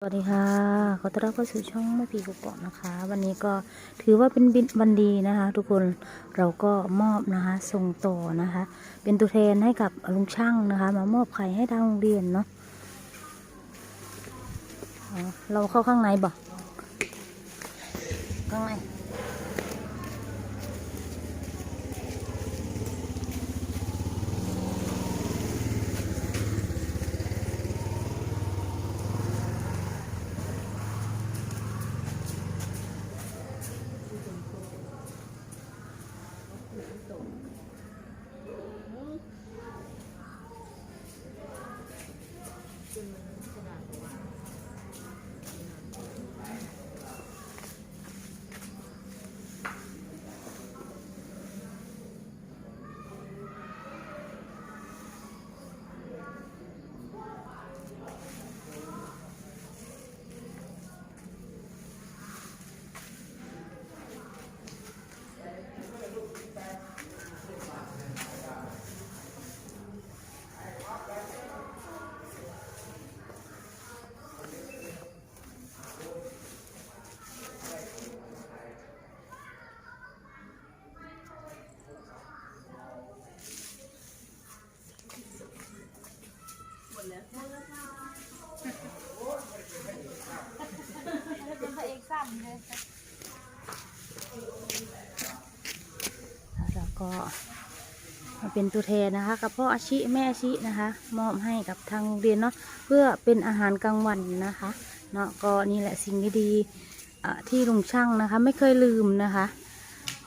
สวัสดีค่ะ ขอต้อนรับเข้าสู่ช่องแม่พีกุกะนะคะ วันนี้ก็ถือว่าเป็นบินวันดีนะคะ ทุกคนเราก็มอบนะคะส่งต่อนะคะ เป็นตัวแทนให้กับลุงช่างนะคะ มามอบไข่ให้ทางโรงเรียนเนาะเราเข้าข้างในบ่ข้างใน มาเป็นตัวแทนนะคะ กับพ่ออาชิแม่อาชินะคะ มอบให้กับทางโรงเรียนเนาะเพื่อเป็นอาหารกลางวันนะคะเนาะก็นี่แหละสิ่งดีๆที่ลุงช่างนะคะ ไม่เคยลืมนะคะ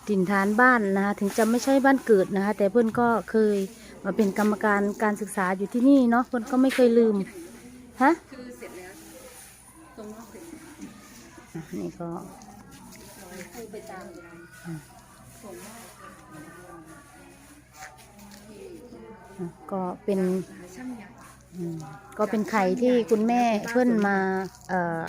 ถิ่นฐานบ้านนะคะถึงจะไม่ใช่บ้านเกิดนะคะ แต่เพื่อนก็เคยมาเป็นกรรมการการศึกษาอยู่ที่นี่เนาะเพื่อนก็ไม่เคยลืมฮะคือเสร็จแล้วตรงนอกเสร็จนี่ก็ไปตามส่งมอ ก็เป็นช่างใหญ่อืมก็เป็นไข่ที่คุณแม่เพื่อนมาเอ่อ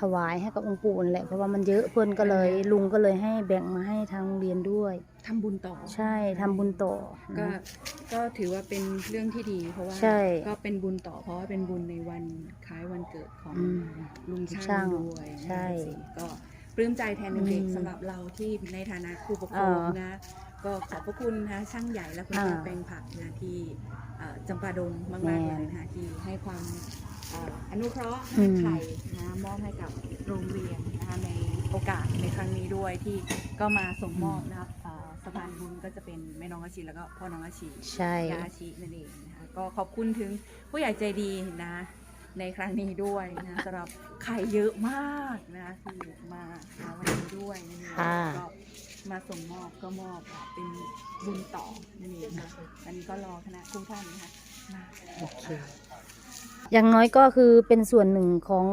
ถวายให้กับองค์ปู่นั่นแหละเพราะว่ามันเยอะเพื่อนก็เลยลุงก็เลยให้แบ่งมาให้ทางโรงเรียนด้วยทำบุญต่อใช่ทำบุญต่อก็นะก็ถือว่าเป็นเรื่องที่ดี เพราะว่าใช่ก็เป็นบุญต่อเพราะว่าเป็นบุญในวันคล้ายวันเกิดของอืมลุงช่าช่างงด้วยใช่นะก็ปลื้มใจแทนเด็กอืมๆสำหรับเราที่ในฐานะครูปกครองเออนะ ก็ขอบพระคุณนะช่างใหญ่และคุณอ่าป้าแปลงผักนะที่เอ่อจำปาดงมากแม่ๆเลยนะคะที่ให้ความเอ่ออนุเคราะห์อืม ไข่นะมอบให้กับโรงเรียนนะคะในโอกาสในครั้งนี้ด้วยที่ก็มาส่งมอบนะครับเอ่อสะพานบุญก็จะเป็นแม่น้องอาชีแล้วก็พ่อน้องอาชี ใช่ ยาอาชีนั่นเองนะคะก็ขอบคุณถึงผู้ใหญ่ใจดีนะ ในครั้งนี้ด้วยนะสำหรับไข่เยอะมากนะที่มาหาวันนี้ด้วยนั่นเองค่ะ ก็มาส่งมอบก็มอบเป็นบุญต่อนั่นเองนะอันนี้ก็รอคณะครูท่านนะคะมาโอเคอย่างน้อยก็คือเป็นส่วนหนึ่งของ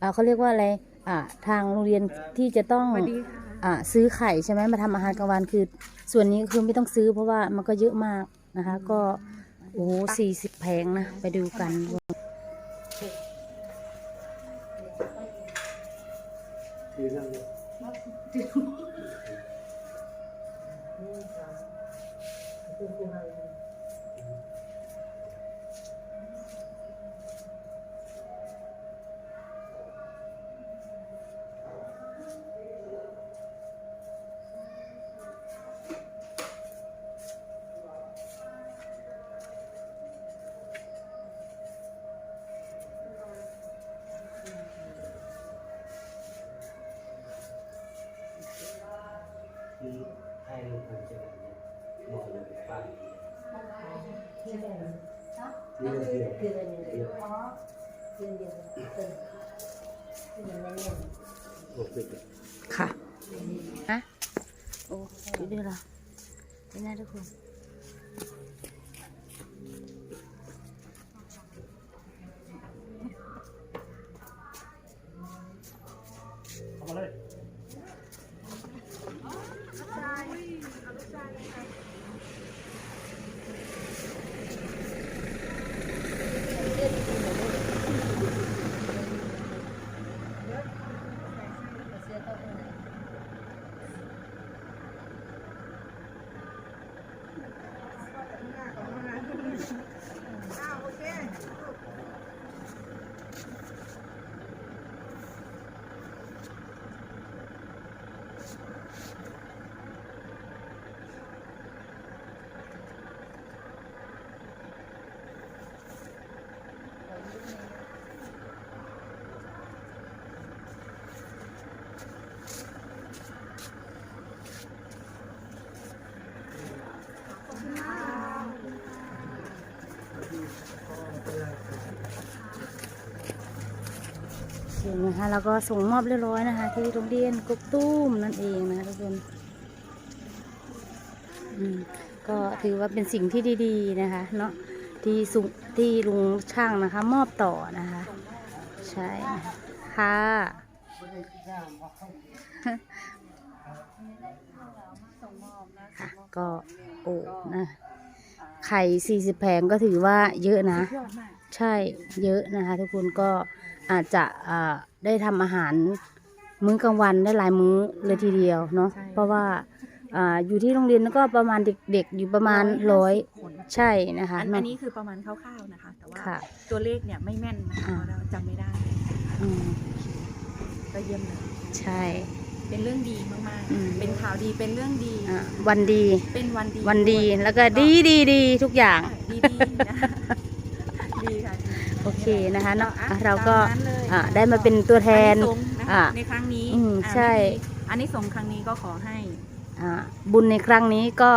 อ่าเขาเรียกว่าอะไรอ่าทางโรงเรียนที่จะต้องสวัสดีค่ะ อ่าซื้อไข่ใช่ไหมมาทำอาหารกลางวันคือ ส่วนนี้คือไม่ต้องซื้อเพราะว่ามันก็เยอะมากนะคะ ก็โอ้สี่สิบแผงนะไปดูกัน คื ให้ลูกคนเจ็บเนี่ยนอนอยู่บ้านนี่เดือนเดือนเดือนหกสิบค่ะนะโอ้ดูดิล่ะนี่นะทุกคน เห็นนะคะ แล้วก็ส่งมอบเรียบร้อยนะคะ ที่โรงเรียนกุ๊กตุ้มนั่นเองนะทุกคนก็ถือว่าเป็นสิ่งที่ดี ๆ นะคะ เนาะที่สุที่ลุงช่างนะคะ มอบต่อนะคะ ใช่ค่ะก็โอ้นะ ไข่สี่สิบแผงก็ถือว่าเยอะนะสุดยอดมากใช่เยอะนะคะ ทุกคนก็อาจจะอ่าได้ทำอาหารมื้อกลางวันได้หลายมื้อเลยทีเดียวเนาะเพราะว่าอ่าอยู่ที่โรงเรียนก็ประมาณเด็กๆ อยู่ประมาณร้อยคนใช่นะคะอันเนาะอันนี้คือประมาณคร่าวๆนะคะ แต่ว่าค่ะ ตัวเลขเนี่ยไม่แม่นนะคะอ่าเพราะเราจำไม่ได้อืมก็เยี่ยมเลย ใช่ เป็นเรื่องดีมากอืม ๆ เป็นข่าวดีเป็นเรื่องดี อ่าวันดี เป็นวันดีวันดีด้วยแล้วก็ดีดีดีทุกอย่าง ดีดีๆนะดีค่ะดีโอเคนะคะเนาะอ่อะเราก็ตมนั้นเลยอ่าได้มาเป็นตัวแทนอัสงส์นะคะอ่าในครั้งนี้อืมอ่าใช่อันนี้สงส์ครั้งนี้ก็ขอให้อ่าบุญในครั้งนี้ก็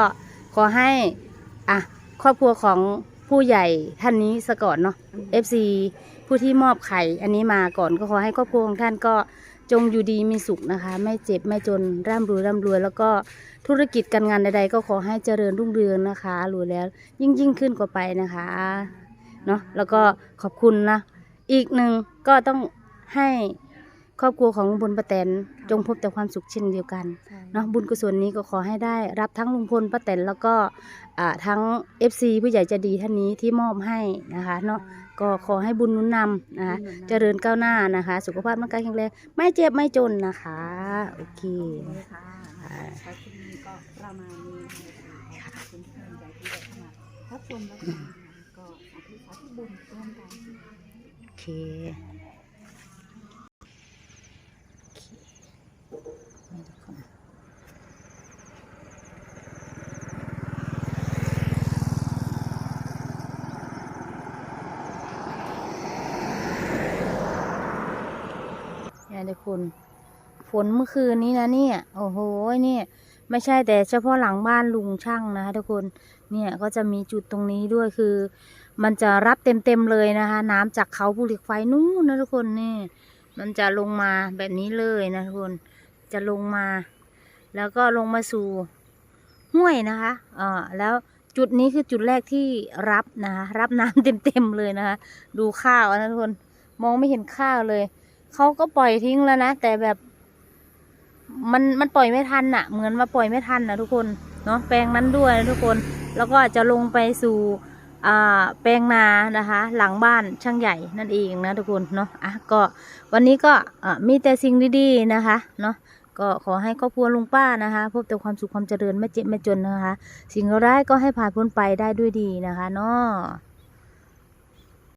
ขอให้อะครอบครัวของผู้ใหญ่ท่านนี้สก่อนเนาะ FC ผู้ที่มอบไข่อันนี้มาก่อนก็ขอให้ครอบครัวของท่านก็ จงอยู่ดีมีสุขนะคะ ไม่เจ็บไม่จนร่ำรวยร่ำรวย แล้วก็ธุรกิจการงานใดๆ ก็ขอให้เจริญรุ่งเรืองนะคะรวยแล้วยิ่งยิ่งขึ้นกว่าไปนะคะเนาะแล้วก็ขอบคุณนะ อีกหนึ่งก็ต้องให้ ครอบครัวของลุงพลป้าแตนจงพบแต่ความสุขเช่นเดียวกันเนาะบุญกุศลนี้ก็ขอให้ได้รับทั้งลุงพลป้าแตนแล้วก็อ่าทั้ง FC ผู้ใหญ่ใจะดีท่านนี้ที่มอบให้นะคะเนาะก็ขอให้บุญหนุนนำนะคะบุญหนุนนำเจริญก้าวหน้านะคะ สุขภาพร่างกายแข็งแรงไม่เจ็บไม่จนนะคะโอเคนี่ค่ะขอบคุณก็ประมาณนี้นะคะขอบคุณที่กำลังใจที่ได้เข้ามารับชมรับฟังนะคะก็สาธุสาธุบุญร่วมกันโอเคโอเคนี่ทุกคนเนี่ย ทุกคน ฝนเมื่อคืนนี้นะเนี่ย โอ้โหเนี่ยไม่ใช่แต่เฉพาะหลังบ้านลุงช่างนะคะทุกคน เนี่ยก็จะมีจุดตรงนี้ด้วยคือ มันจะรับเต็มๆเลยนะคะ น้ำจากเขาภูเหล็กไฟนู่นนะทุกคนนี่ มันจะลงมาแบบนี้เลยนะทุกคน จะลงมา แล้วก็ลงมาสู่ห้วยนะคะอ่าแล้วจุดนี้คือจุดแรกที่รับนะคะรับน้ำเต็มๆเลยนะคะ ดูข้าวนะทุกคน มองไม่เห็นข้าวเลย เขาก็ปล่อยทิ้งแล้วนะ แต่แบบมันมันปล่อยไม่ทันอะเหมือนว่าปล่อยไม่ทันนะทุกคนเนาะแปลงนั้นด้วยนะทุกคนแล้วก็จะลงไปสู่แปลงนานะคะ หลังบ้านช่างใหญ่นั่นเองนะทุกคนเนาะอะก็วันนี้ก็มีแต่สิ่งดีๆนะคะเนาะก็ขอให้ครอบครัวลุงป้านะคะ พบแต่ความสุขความเจริญไม่เจ็บไม่จนนะคะ สิ่งร้ายก็ให้ผ่านพ้นไปได้ด้วยดีนะคะเนาะ